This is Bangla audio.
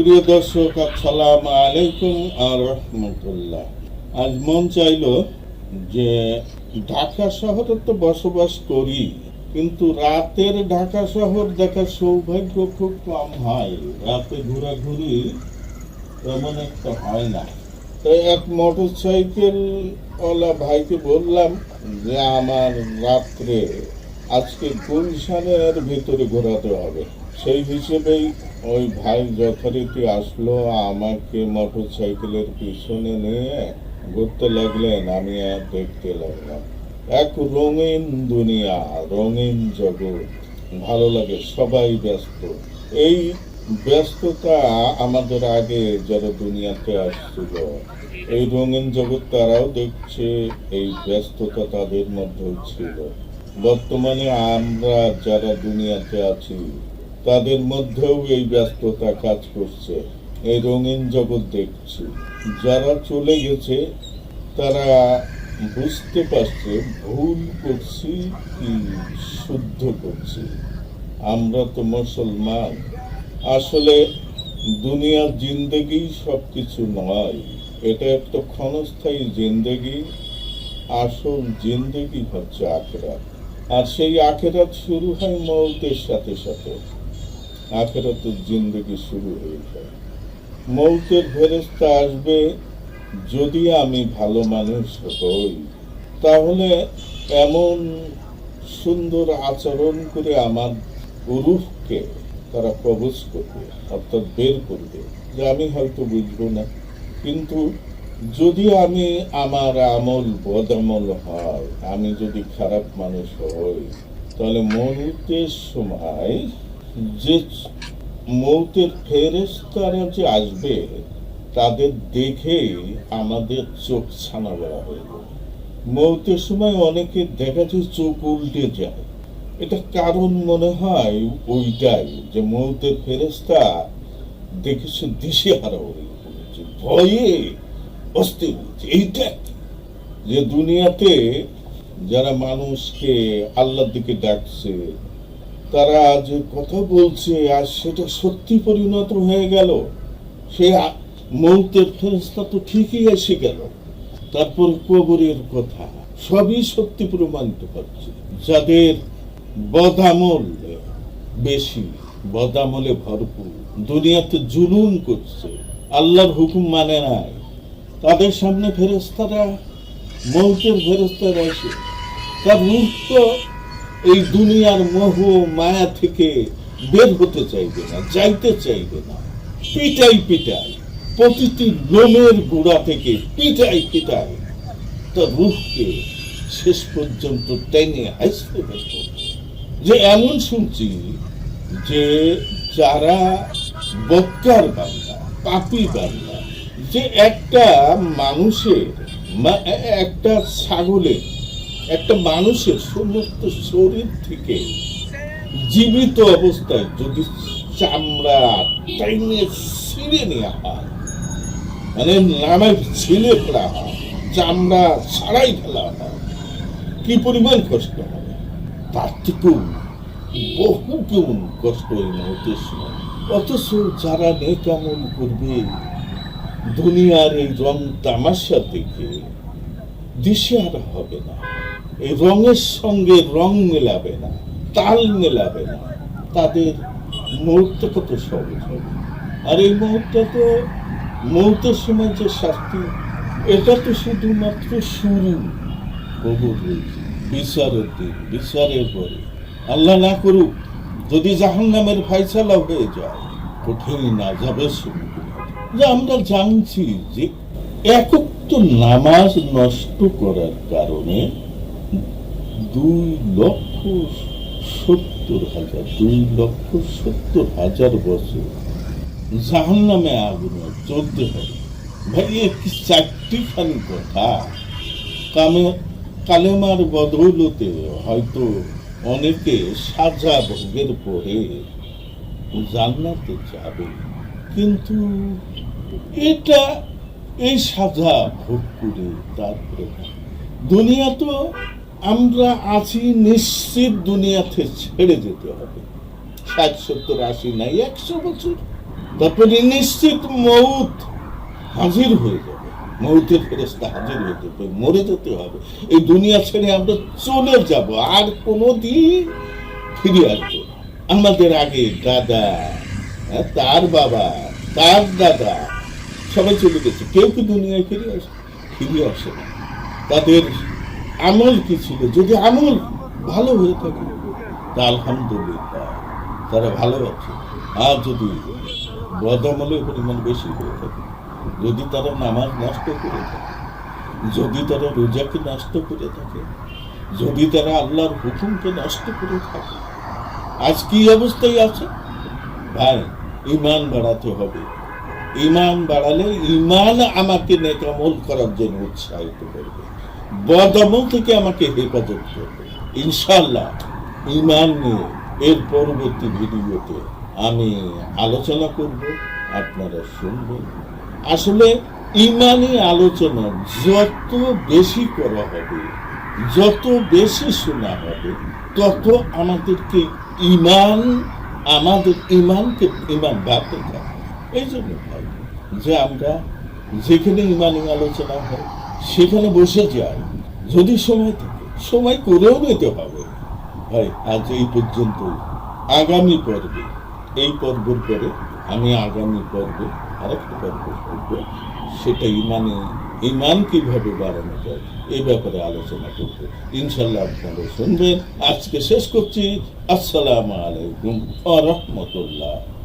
প্রিয় দর্শক, আসসালাম আলাইকুম আর রহমতুল্লাহ। আজ মন চাইল যে ঢাকা শহরে তো বসবাস করি, কিন্তু রাতের ঢাকা শহর দেখার সৌভাগ্য খুব কম হয়। রাতে ঘোরাঘুরি তেমন একটা হয় না। তাই এক মোটর সাইকেলওয়ালা ভাইকে বললাম যে, আমার রাত্রে আজকে গুলশানের ভেতরে ঘোরাতে হবে। সেই হিসেবেই ওই ভাই যথারীতি আসলো, আমাকে মোটর সাইকেলের পিছনে নিয়ে ঘুরতে লাগলেন। আমি আর দেখতে লাগলাম এক রঙিন দুনিয়া, রঙিন জগৎ। ভালো লাগে, সবাই ব্যস্ত। এই ব্যস্ততা আমাদের আগে যারা দুনিয়াতে আসছিল, এই রঙিন জগৎ তারাও দেখছে, এই ব্যস্ততা তাদের মধ্যেও ছিল। বর্তমানে আমরা যারা দুনিয়াতে আছি তাদের মধ্যেও এই ব্যস্ততা কাজ করছে। এই রঙিন জগৎ দেখছি। যারা চলে গেছে, তারা বুঝতে পারছে, ভুল করছি কি শুদ্ধ করছি। আমরা তো মুসলমান। আসলে দুনিয়ার জিন্দগি সব কিছু নয়। এটা একটা ক্ষণস্থায়ী জিন্দগি। আসল জিন্দগি হচ্ছে আখেরাত। আর সেই আখেরাত শুরু হয় মৌতের সাথে সাথে। আখেরাতের জিন্দগি শুরু হয়ে যায় মৌতের ফেরেস্তা আসবে, যদি আমি ভালো মানুষ হই, তাহলে এমন সুন্দর আচরণ করে আমার রূপকে তারা কবজ করবে, অর্থাৎ বের করবে, যে আমি হয়তো বুঝব না। কিন্তু যদি আমি আমার আমল বদামল হয়, আমি যদি খারাপ মানুষ হই, তাহলে মৌতের সময় যে মৌতের ফেরেস্তারা যে আসবে, তাদের দেখেই আমাদের চোখ ছানা বেড়া হয়ে যাবে। মৌতের সময় অনেকে দেখা যায় চোখ উল্টে যায়। এটা কারণ মনে হয় ওইটাই যে মৌতের ফেরেস্তা দেখেছে দিশে হারা হয়ে পড়েছে ভয়ে অস্থির হয়েছে। এইটা যে দুনিয়াতে যারা মানুষকে আল্লাহর দিকে ডাকছে তারা যে কথা বলছে, আর সেটা সত্যি পরিণত হয়ে গেল, সে মৌতের ফেরস্তা তো ঠিকই এসে গেল। তারপর কবরের কথা, সবই সত্যি প্রমাণিত হচ্ছে। যাদের বদামল বেশি বদামলে ভরপুর, দুনিয়াতে জুলুম করছে, আল্লাহর হুকুম মানে নাই, তাদের সামনে ফেরেস্তারা মৌতের ফেরেস্তারা এসে, তার রূপ তো এই দুনিয়ার মোহ মায়া থেকে বের হতে চাইবে না, যাইতে চাইবে না। পিটাই পিটাই, প্রতিটি লোমের গোড়া থেকে পিটাই পিটাই তার রূপকে শেষ পর্যন্ত টেনে হাসতে যে এমন শুনছি যে যারা বক্কার বান্দা পাপি বান্দা যে একটা মানুষের একটা ছাগলের একটা মানুষের সমস্ত শরীর থেকে জীবিত অবস্থায় যদি চামড়া টাইমে ছিঁড়ে নেওয়া হয় মানে নামে ছিলে ফেলা হয়, চামড়া ছাড়াই ফেলা হয়, কি পরিমাণ কষ্ট হবে? তার থেকেও বহু কেমন কষ্ট এই মুহূর্তের সময়। অথচ যারা নেকামল করবে, দুনিয়ার এই রং তামাশা দেখে দিশেহারা হবে না। এই রঙের সঙ্গে রং মেলাবে না, তাল মেলাবে না। তাদের মুহূর্ত কত সহজ হবে। আর এই মুহূর্তে তো মুহূর্তের সময় যে শাস্তি, এটা তো শুধুমাত্র শুরু। কবর বিচারের দিন, বিচারের পরে। আল্লাহ না করুক, যদি জাহান্নামের ফাইসালা হয়ে যায়, কঠিন না যাবে। যে আমরা জানছি যে একক তো নামাজ নষ্ট করার কারণে দুই লক্ষ সত্তর হাজার দুই লক্ষ সত্তর হাজার বছর। জাহান নামে আগুনে চলতে হবে। ভাই কি চারটিখানি কথা? কামে, কালেমার বদৌলতে হয়তো অনেকে সাজা ভোগের পরে জান্নাতে যাবে। কিন্তু এটা এই সাজা ভোগ করে তারপরে দুনিয়া তো আমরা আছি নিশ্চিত দুনিয়াতে ছেড়ে যেতে হবে। ষাট সত্তর আশি নাই একশো বছর। তারপরে নিশ্চিত মৌত হাজির হয়ে যাবে। মৌতের ফেরেস্তা হাজির হয়ে যাবে মরে যেতে হবে। এই দুনিয়া ছেড়ে আমরা চলে যাব আর কোনোদিন ফিরে আসব আমাদের আগে দাদা হ্যাঁ, তার বাবা তার দাদা সবাই চলে গেছে। কেউ কি দুনিয়ায় ফিরে আসে? ফিরে আসে না। তাদের আমল কি ছিল? যদি আমল ভালো হয়ে থাকে, তা আলহামদুলিল্লাহ, তারা ভালো আছে। আর যদি বদামলের পরিমাণ বেশি হয়ে থাকে, যদি তারা নামাজ নষ্ট করে থাকে, যদি তারা রোজাকে নষ্ট করে থাকে, যদি তারা আল্লাহর হুকুমকে নষ্ট করে থাকে, আজ কি অবস্থায় আছে? ভাই ইমান বাড়াতে হবে। ইমান বাড়ালে ইমান আমাকে নেকামল করার জন্য উৎসাহিত করবে। বদমল থেকে আমাকে হেফাজত করবে। ইনশাল্লাহ ইমান নিয়ে এর পরবর্তী ভিডিওতে আমি আলোচনা করব, আপনারা শুনবেন। আসলে ইমানি আলোচনা যত বেশি করা হবে, যত বেশি শোনা হবে, তত আমাদেরকে ইমান আমাদের ইমানকে ইমান বাড়তে থাকবে। এই জন্য ভাই, যে আমরা যেখানে ইমানি আলোচনা হয় সেখানে বসে যাই যদি সময় থাকে, সময় করেও নিতে হবে। ভাই, আজ এই পর্যন্ত আগামী পর্বে, এই পর্বের পরে আমি আগামী পর্বে আরেকটা পর্ব করব। সেটা ইমানে ইমান কীভাবে বাড়ানো যায়, এই ব্যাপারে আলোচনা করব। ইনশাল্লাহ আপনারা শুনবেন। আজকে শেষ করছি। আসসালামু আলাইকুম আ রহমতুল্লাহ।